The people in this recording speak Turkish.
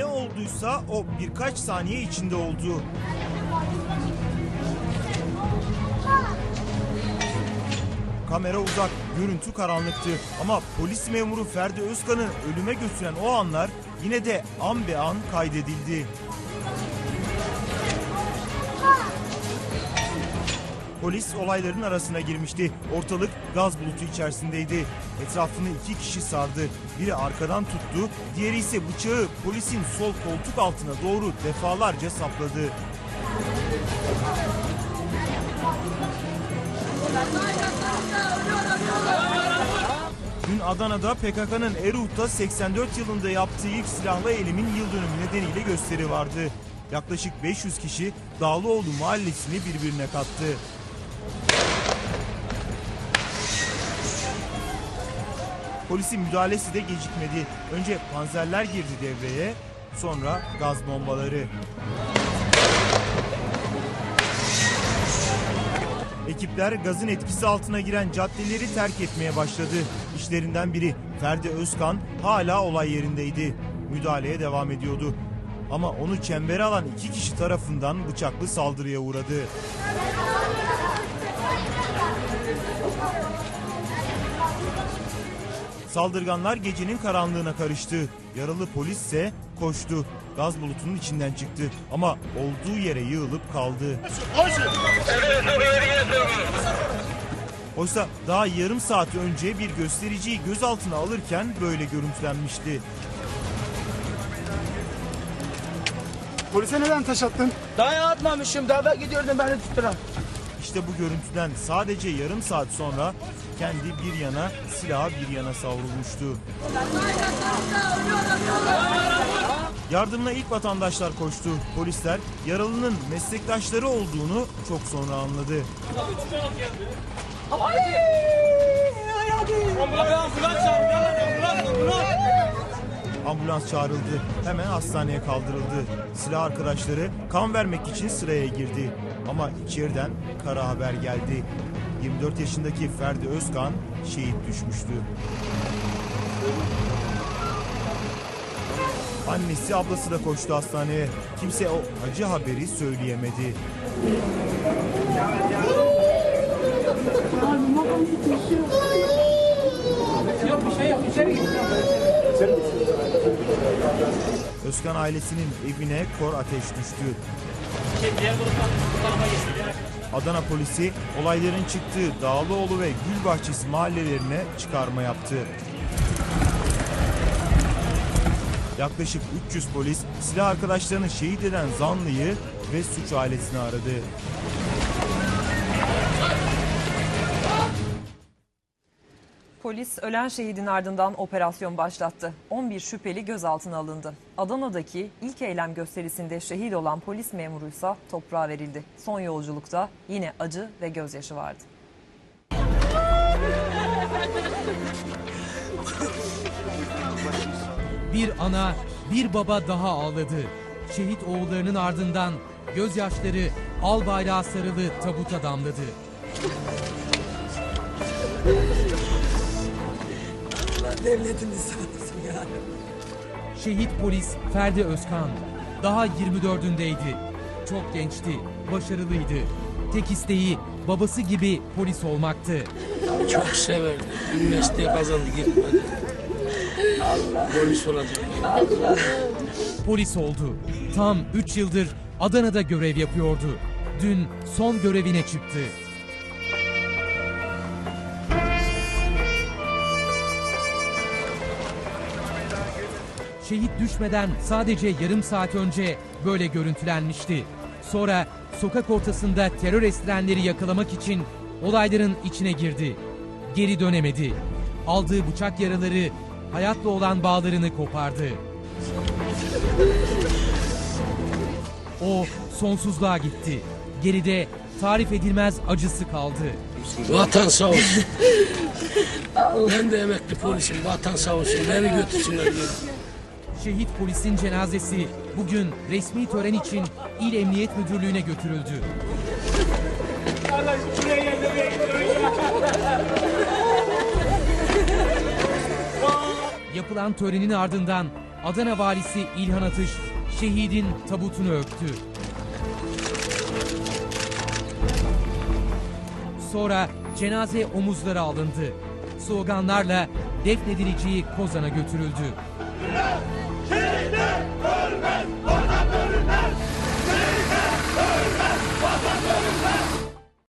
ne olduysa o birkaç saniye içinde oldu. Kamera uzak, görüntü karanlıktı ama polis memuru Ferdi Özkan'ı ölüme götüren o anlar yine de an be an kaydedildi. Polis olayların arasına girmişti. Ortalık gaz bulutu içerisindeydi. Etrafını iki kişi sardı. Biri arkadan tuttu, diğeri ise bıçağı polisin sol koltuk altına doğru defalarca sapladı. Dün Adana'da PKK'nın Eruh'ta 84 yılında yaptığı ilk silahlı eylemin yıl dönümü nedeniyle gösteri vardı. Yaklaşık 500 kişi Dağlıoğlu mahallesini birbirine kattı. Polisin müdahalesi de gecikmedi. Önce panzerler girdi devreye, sonra gaz bombaları. Ekipler gazın etkisi altına giren caddeleri terk etmeye başladı. İşlerinden biri Ferdi Özkan hala olay yerindeydi. Müdahaleye devam ediyordu. Ama onu çembere alan iki kişi tarafından bıçaklı saldırıya uğradı. Saldırganlar gecenin karanlığına karıştı. Yaralı polis ise koştu. Gaz bulutunun içinden çıktı ama olduğu yere yığılıp kaldı. Oysa daha yarım saat önce bir göstericiyi gözaltına alırken böyle görüntülenmişti. Polise neden taş attın? Daha atmamışım. Daha da gidiyordum beni tuttular. İşte bu görüntüden sadece yarım saat sonra kendi bir yana, silahı bir yana savrulmuştu. Yardımına ilk vatandaşlar koştu. Polisler yaralının meslektaşları olduğunu çok sonra anladı. Ambulans çağrıldı. Hemen hastaneye kaldırıldı. Silah arkadaşları kan vermek için sıraya girdi. Ama içeriden kara haber geldi. 24 yaşındaki Ferdi Özkan şehit düşmüştü. Annesi ablası da koştu hastaneye. Kimse o acı haberi söyleyemedi. Özkan ailesinin evine kor ateş düştü. Adana polisi olayların çıktığı Dağlıoğlu ve Gülbahçesi mahallelerine çıkarma yaptı. Yaklaşık 300 polis silah arkadaşlarını şehit eden zanlıyı ve suç ailesini aradı. Polis ölen şehidin ardından operasyon başlattı. 11 şüpheli gözaltına alındı. Adana'daki ilk eylem gösterisinde şehit olan polis memuruysa toprağa verildi. Son yolculukta yine acı ve gözyaşı vardı. Bir ana, bir baba daha ağladı. Şehit oğullarının ardından gözyaşları al bayrağı sarılı tabuta damladı. Şehit polis Ferdi Özkan daha 24'ündeydi. Çok gençti, başarılıydı. Tek isteği babası gibi polis olmaktı. Çok severdi. Üniversiteye kazandı gitmedi. Polis olacak. Polis oldu. Tam 3 yıldır Adana'da görev yapıyordu. Dün son görevine çıktı. Şehit düşmeden sadece yarım saat önce böyle görüntülenmişti. Sonra sokak ortasında terör estirenleri yakalamak için olayların içine girdi. Geri dönemedi. Aldığı bıçak yaraları hayatla olan bağlarını kopardı. O sonsuzluğa gitti. Geride tarif edilmez acısı kaldı. Vatan sağ olsun. ben de emekli polisim. Vatan sağ olsun. Beni götürsünler. Şehit polisin cenazesi bugün resmi tören için İl Emniyet Müdürlüğü'ne götürüldü. Yapılan törenin ardından Adana valisi İlhan Atış şehidin tabutunu öptü. Sonra cenaze omuzlara alındı. Sloganlarla defnedileceği Kozan'a götürüldü. Let's!